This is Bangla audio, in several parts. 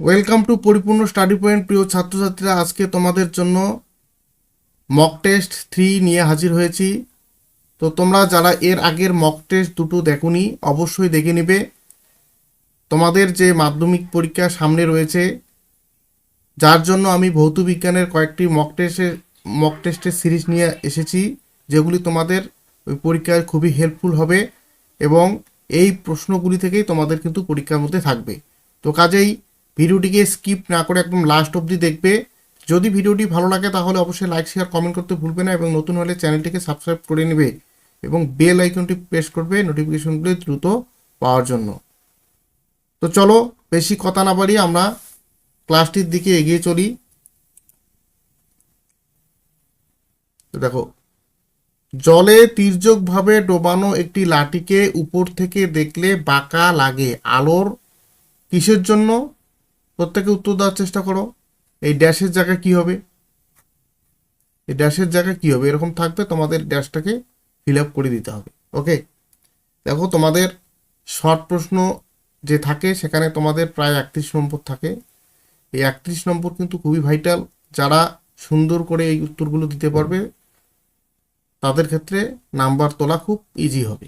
Welcome to Paripurna study point প্রিয় ছাত্রছাত্রীরা। আজকে তোমাদের জন্য মক টেস্ট থ্রি নিয়ে হাজির হয়েছি। তো তোমরা যারা এর আগের মক টেস্ট দুটো দেখোনি, অবশ্যই দেখে নিবে। তোমাদের যে মাধ্যমিক পরীক্ষা সামনে রয়েছে, যার জন্য আমি ভৌত বিজ্ঞানের কয়েকটি মক টেস্টের মক টেস্টের সিরিজ নিয়ে এসেছি, যেগুলি তোমাদের ওই পরীক্ষায় খুবই হেল্পফুল হবে এবং এই প্রশ্নগুলি থেকেই তোমাদের কিন্তু পরীক্ষার মধ্যে থাকবে। তো কাজেই ভিডিওটিকে স্কিপ না করে একদম লাস্ট অবধি দেখবে। যদি ভিডিওটি ভালো লাগে, তাহলে অবশ্যই লাইক শেয়ার কমেন্ট করতে ভুলবে না এবং নতুন হলে চ্যানেলটিকে সাবস্ক্রাইব করে নেবে এবং বেল আইকনটি প্রেস করবে নোটিফিকেশনগুলি দ্রুত পাওয়ার জন্য। তো চলো, বেশি কথা না বাড়িয়ে আমরা ক্লাসটির দিকে এগিয়ে চলি। তো দেখো, জলে তির্যকভাবে ডোবানো একটি লাঠিকে উপর থেকে দেখলে বাঁকা লাগে। আলোর কিসের জন্য? প্রত্যেকে উত্তর দেওয়ার চেষ্টা করো। এই ড্যাশের জায়গায় কি হবে? এই ড্যাশের জায়গায় কি হবে? এরকম থাকবে, তোমাদের ড্যাশটাকে ফিল আপ করে দিতে হবে। ওকে দেখো, তোমাদের শর্ট প্রশ্ন যে থাকে, সেখানে তোমাদের প্রায় একত্রিশ নম্বর থাকে। এই একত্রিশ নম্বর কিন্তু খুবই ভাইটাল যারা সুন্দর করে এই উত্তরগুলো দিতে পারবে, তাদের ক্ষেত্রে নাম্বার তোলা খুব ইজি হবে।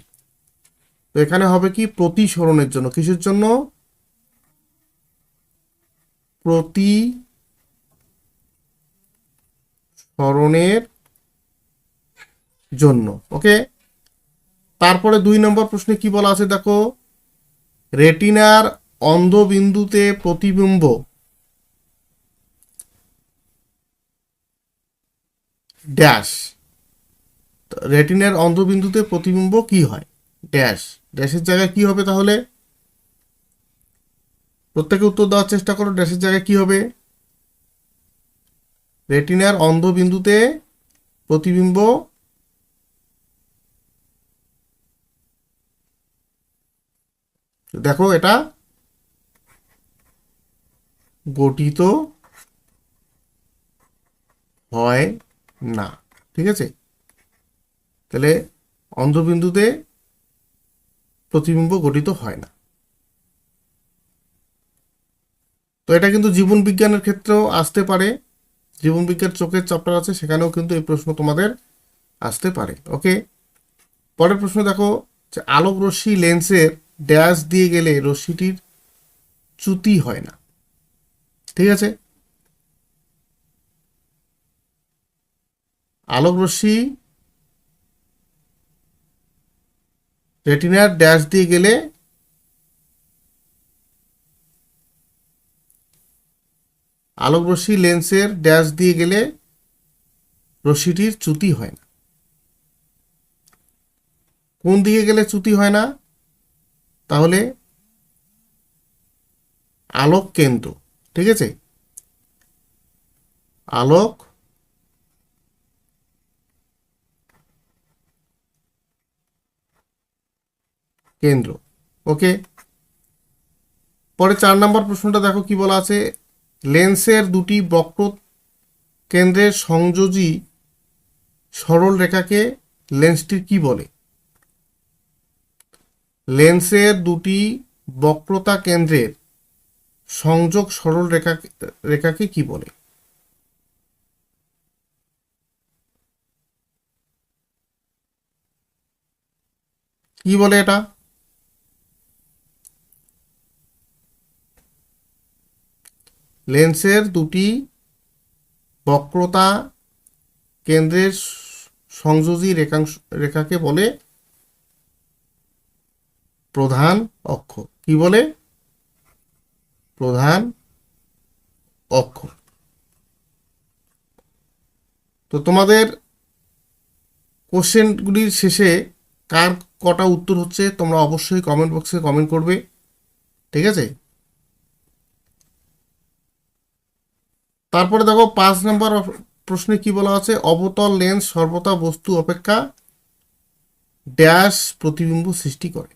তো এখানে হবে কি? প্রতিসরণের জন্য। কিসের জন্য? প্রতি সরণের জন্য, ওকে? তারপরে দুই নম্বর প্রশ্নে কি বলা আছে দেখো? রেটিনার অন্ধবিন্দুতে প্রতিবিম্ব। ড্যাশ। রেটিনার অন্ধবিন্দুতে প্রতিবিম্ব কি হয়? ড্যাশ। ড্যাশের জায়গায় কি হবে তাহলে? প্রত্যেকে উত্তর দেওয়ার চেষ্টা করো ড্যাশের জায়গায় কি হবে? রেটিনার অন্ধবিন্দুতে প্রতিবিম্ব দেখো এটা গঠিত হয় না, ঠিক আছে? তাহলে অন্ধবিন্দুতে প্রতিবিম্ব গঠিত হয় না। তো এটা কিন্তু জীবন বিজ্ঞানের ক্ষেত্রেও আসতে পারে। জীবন বিজ্ঞান চোখের চ্যাপ্টার আছে, সেখানেও কিন্তু এই প্রশ্ন তোমাদের আসতে পারে। ওকে? পরের প্রশ্ন দেখো যে আলোক রশ্মি লেন্সের ড্যাশ দিয়ে গেলে রশ্মিটির চ্যুতি হয় না। ঠিক আছে? আলোক রশ্মি রেটিনার ড্যাশ দিয়ে গেলে আলোক রশ্মি লেন্সের ড্যাশ দিয়ে গেলে রশ্মিটির চ্যুতি হয় না। কোন দিকে গেলে চ্যুতি হয় না? তাহলে আলোক কেন্দ্র, ঠিক আছে? আলোক কেন্দ্র, ওকে? পরে চার নম্বর প্রশ্নটা দেখো কি বলা আছে? লেন্সের দুটি বক্র কেন্দ্রের সংযোজী সরল রেখাকে লেন্সটির কি বলে? লেন্সের দুটি বক্রতা কেন্দ্রের সংযোগ সরল রেখা, রেখাকে কি বলে? কি বলে এটা? লেন্সের দুটি বক্রতা কেন্দ্রের সংযোজী রেখাংশ, রেখাকে বলে প্রধান অক্ষ। কি বলে? প্রধান অক্ষ। তো তোমাদের কোশ্চেনগুলির শেষে কার কটা উত্তর হচ্ছে তোমরা অবশ্যই কমেন্ট বক্সে কমেন্ট করবে। ঠিক আছে? তারপরে দেখো পাঁচ নম্বর প্রশ্নে কি বলা আছে? অবতল লেন্স সর্বদা বস্তু অপেক্ষা ড্যাশ প্রতিবিম্ব সৃষ্টি করে।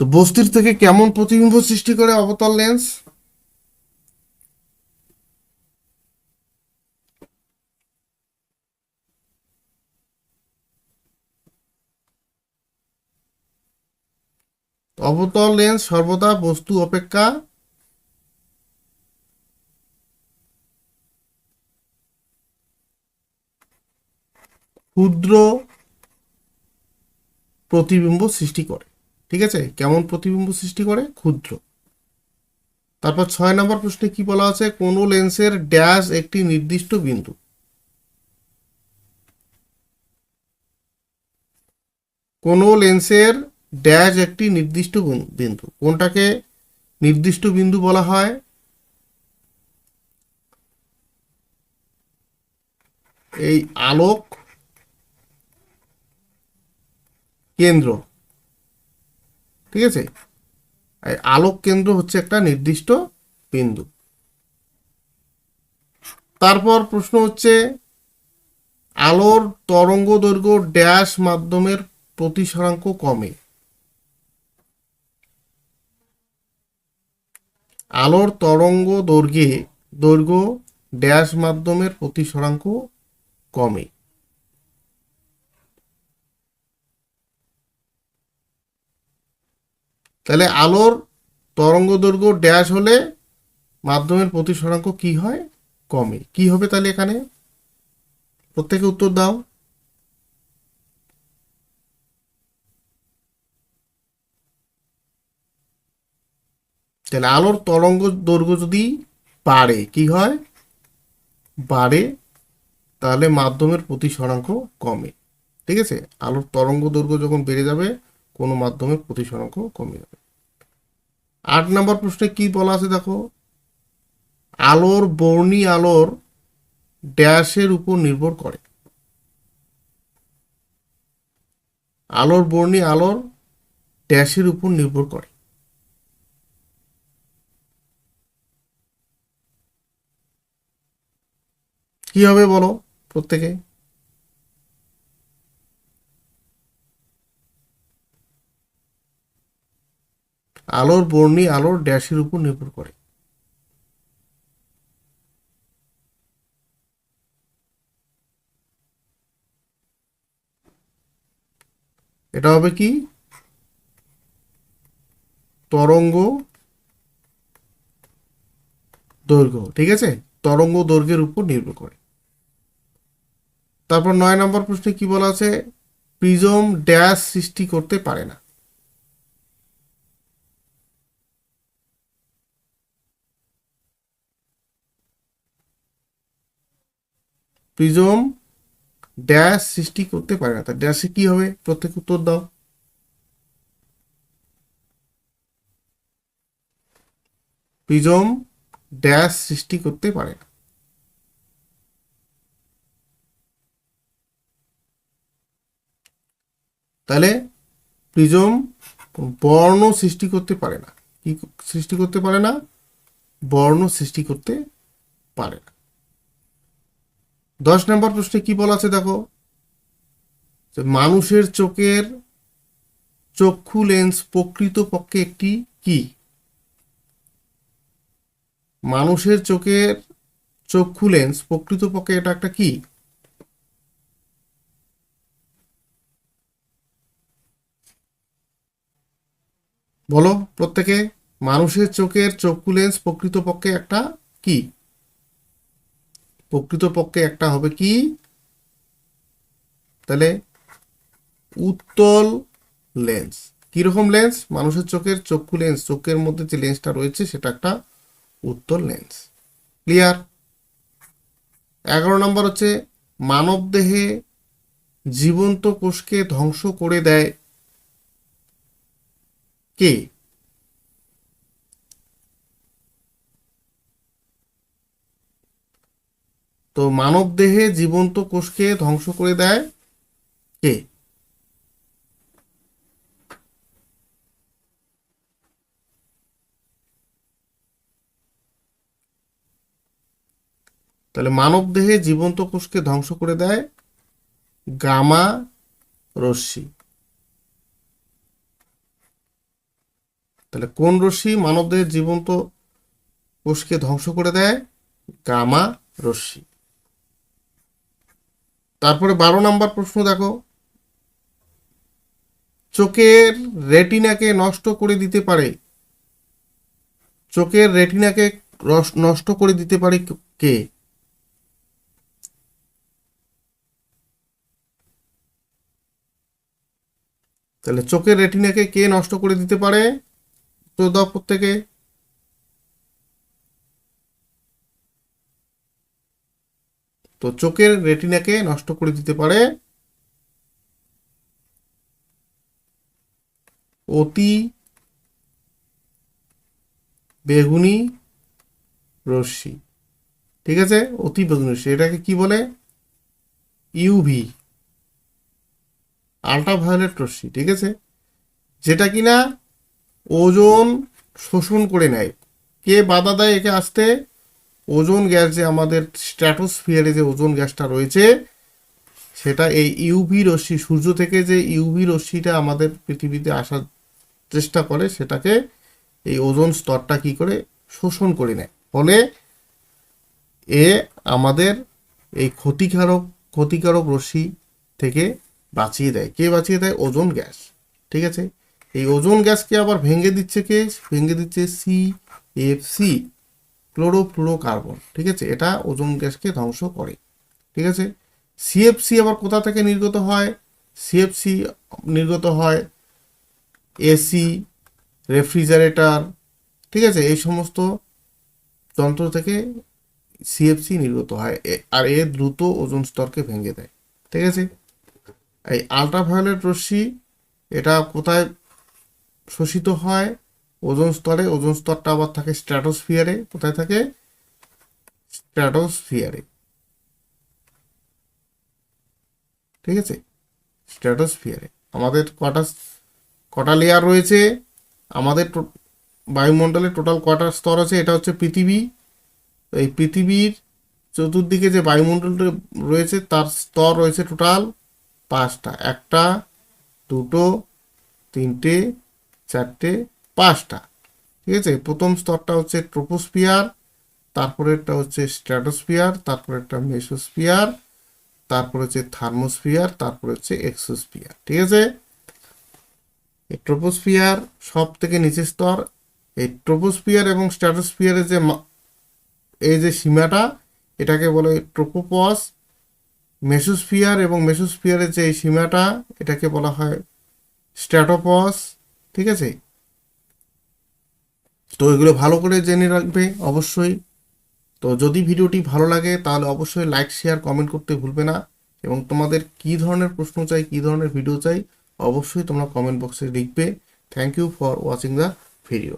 তো বস্তুর থেকে কেমন প্রতিবিম্ব সৃষ্টি করে অবতল লেন্স? অবতল লেন্স সর্বদা বস্তু অপেক্ষা ক্ষুদ্র প্রতিবিম্ব সৃষ্টি করে। ঠিক আছে? কেমন প্রতিবিম্ব সৃষ্টি করে? ক্ষুদ্র। তারপর ছয় নম্বর প্রশ্নে কি বলা আছে? কোন লেন্সের ড্যাশ একটি নির্দিষ্ট বিন্দু? কোন লেন্সের ড্যাশ একটি নির্দিষ্ট বিন্দু? কোনটাকে নির্দিষ্ট বিন্দু বলা হয়? এই আলোক কেন্দ্র। ঠিক আছে? আলোক কেন্দ্র হচ্ছে একটা নির্দিষ্ট বিন্দু। তারপর প্রশ্ন হচ্ছে, আলোর তরঙ্গ দৈর্ঘ্য ড্যাশ মাধ্যমের প্রতিসরাঙ্ক কমে। আলোর তরঙ্গ দৈর্ঘ্যে দৈর্ঘ্য ড্যাশ মাধ্যমের প্রতিসরাঙ্ক কমে। তাহলে আলোর তরঙ্গ দৈর্ঘ্য ড্যাশ হলে মাধ্যমের প্রতিসরাঙ্ক কি হয়? কমে। কি হবে তাহলে এখানে? প্রত্যেকে উত্তর দাও। তাহলে আলোর তরঙ্গ দৈর্ঘ্য যদি বাড়ে, কি হয়? বাড়ে, তাহলে মাধ্যমের প্রতিসরাঙ্ক কমে। ঠিক আছে? আলোর তরঙ্গ দৈর্ঘ্য যখন বেড়ে যাবে কোনো মাধ্যমের প্রতিসরাঙ্ক কমে যাবে। আট নম্বর প্রশ্নে কি বলা আছে দেখো? আলোর বর্ণী আলোর ড্যাশের উপর নির্ভর করে। আলোর বর্ণী আলোর ড্যাশের উপর নির্ভর করে। কি হবে বলো প্রত্যেকে? আলোর বর্ণী আলোর ড্যাশের উপর নির্ভর করে। এটা হবে কি? তরঙ্গ দৈর্ঘ্য, ঠিক আছে? তরঙ্গ দৈর্ঘ্যের উপর নির্ভর করে। তারপর নয় নম্বর প্রশ্নে কি বলা আছে? প্রিজম ড্যাশ সৃষ্টি করতে পারে না। প্রিজম ড্যাশ সৃষ্টি করতে পারে না। তা ড্যাশে কি হবে? প্রত্যেক উত্তর দাও। প্রিজম ড্যাশ সৃষ্টি করতে পারে না। তাহলে প্রিজম বর্ণ সৃষ্টি করতে পারে না। কি সৃষ্টি করতে পারে না? বর্ণ সৃষ্টি করতে পারে না। দশ নম্বর প্রশ্নে কি বলা আছে দেখো? মানুষের চোখের চক্ষু লেন্স প্রকৃতপক্ষে একটি কি? মানুষের চোখের চক্ষু লেন্স প্রকৃতপক্ষে এটা একটা কি? বলো প্রত্যেকে, মানুষের চোখের চক্ষু লেন্স প্রকৃতপক্ষে একটা কি? প্রকৃতপক্ষে একটা হবে কি? তাহলে উত্তল লেন্স। কীরকম লেন্স? মানুষের চোখের চক্ষু লেন্স। চোখের মধ্যে যে লেন্সটা রয়েছে, সেটা একটা উত্তল লেন্স। ক্লিয়ার এগারো নম্বর হচ্ছে মানব দেহে জীবন্ত কোষকে ধ্বংস করে দেয় কে? তো মানব দেহে জীবন্ত কোষকে ধ্বংস করে দেয় কে? তাহলে মানব দেহে জীবন্ত কোষকে ধ্বংস করে দেয় গামা রশ্মি। তাহলে কোন রশ্মি মানবদেহের জীবন্ত কোষকে ধ্বংস করে দেয়? গামা রশ্মি। তারপরে বারো নাম্বার প্রশ্ন দেখো। চোখের রেটিনাকে নষ্ট করে দিতে পারে। চোখের রেটিনাকে নষ্ট করে দিতে পারে কে? তাহলে চোখের রেটিনাকে কে নষ্ট করে দিতে পারে? তো দাও প্রত্যেকে। তো চোখের রেটিনাকে নষ্ট করে দিতে পারে অতি বেগুনি রশ্মি, ঠিক আছে? অতি বেগুনি রশ্মি, এটাকে কি বলে? ইউভি আল্ট্রাভায়োলেট রশ্মি, ঠিক আছে? যেটা কিনা ওজন শোষণ করে নেয়। কে বাধা দেয় একে আসতে? ওজোন গ্যাস যে আমাদের স্ট্র্যাটোস্ফিয়ারে যে ওজোন গ্যাসটা রয়েছে, সেটা এই ইউভি রশ্মি, সূর্য থেকে যে ইউভি রশ্মিটা আমাদের পৃথিবীতে আসার চেষ্টা করে, সেটাকে এই ওজোন স্তরটা কি করে? শোষণ করে নেয়। ফলে এ আমাদের এই ক্ষতিকারক ক্ষতিকারক রশ্মি থেকে বাঁচিয়ে দেয়। কে বাঁচিয়ে দেয়? Ozone gas. ঠিক আছে? এই ওজোন গ্যাসকে আবার ভেঙে দিচ্ছে কে? ভেঙে দিচ্ছে সি এফ সি ক্লোরোফ্লুরোকার্বন, ঠিক আছে? এটা ওজোন গ্যাসকে ধ্বংস করে, ঠিক আছে? সিএফসি আবার কোথা থেকে নির্গত হয়? সিএফসি নির্গত হয় এসি রেফ্রিজারেটর, ঠিক আছে? এই সমস্ত যন্ত্র থেকে সিএফসি নির্গত হয় আর এ দ্রুত ওজোন স্তরকে ভেঙে দেয়, ঠিক আছে? এই আল্ট্রাভায়োলেট রশ্মি, এটা কোথায় শোষিত হয়? ওজোন স্তরে, ওজোন স্তরটা আবার থাকে স্ট্র্যাটোস্ফিয়ারে। কোথায় থাকে? স্ট্র্যাটোস্ফিয়ারে। ঠিক আছে? স্ট্র্যাটোস্ফিয়ারে। আমাদের কটা কটা লেয়ার রয়েছে? আমাদের বায়ুমণ্ডলে টোটাল কটা স্তর আছে? এটা হচ্ছে পৃথিবী। এই পৃথিবীর চতুর্দিকে যে বায়ুমণ্ডল রয়েছে, তার স্তর রয়েছে টোটাল পাঁচটা। একটা, দুটো, তিনটে, চারটে পাঁচটা। ঠিক আছে? প্রথম স্তরটা হচ্ছে ট্রোপোস্ফিয়ার, তারপরেরটা হচ্ছে স্ট্র্যাটোস্ফিয়ার তারপরে একটা মেসোস্ফিয়ার, তারপর হচ্ছে থার্মোস্ফিয়ার, তারপরে হচ্ছে এক্সোস্ফিয়ার। ঠিক আছে? ট্রোপোস্ফিয়ার সব থেকে নিচের স্তর, এই ট্রোপোস্ফিয়ার এবং স্ট্র্যাটোস্ফিয়ারের যে এই যে সীমাটা, এটাকে বলে ট্রোপোপস। মেসোস্ফিয়ার এবং মেসোস্ফিয়ারের যে এই সীমাটা, এটাকে বলা হয় স্ট্র্যাটোপস। ঠিক আছে? তো এগুলো ভালো করে জেনে রাখবে অবশ্যই। তো যদি ভিডিওটি ভালো লাগে, তাহলে অবশ্যই লাইক শেয়ার কমেন্ট করতে ভুলবে না। এবং তোমাদের কি ধরনের প্রশ্ন চাই, কি ধরনের ভিডিও চাই, অবশ্যই তোমরা কমেন্ট বক্সে লিখবে। Thank you for watching the video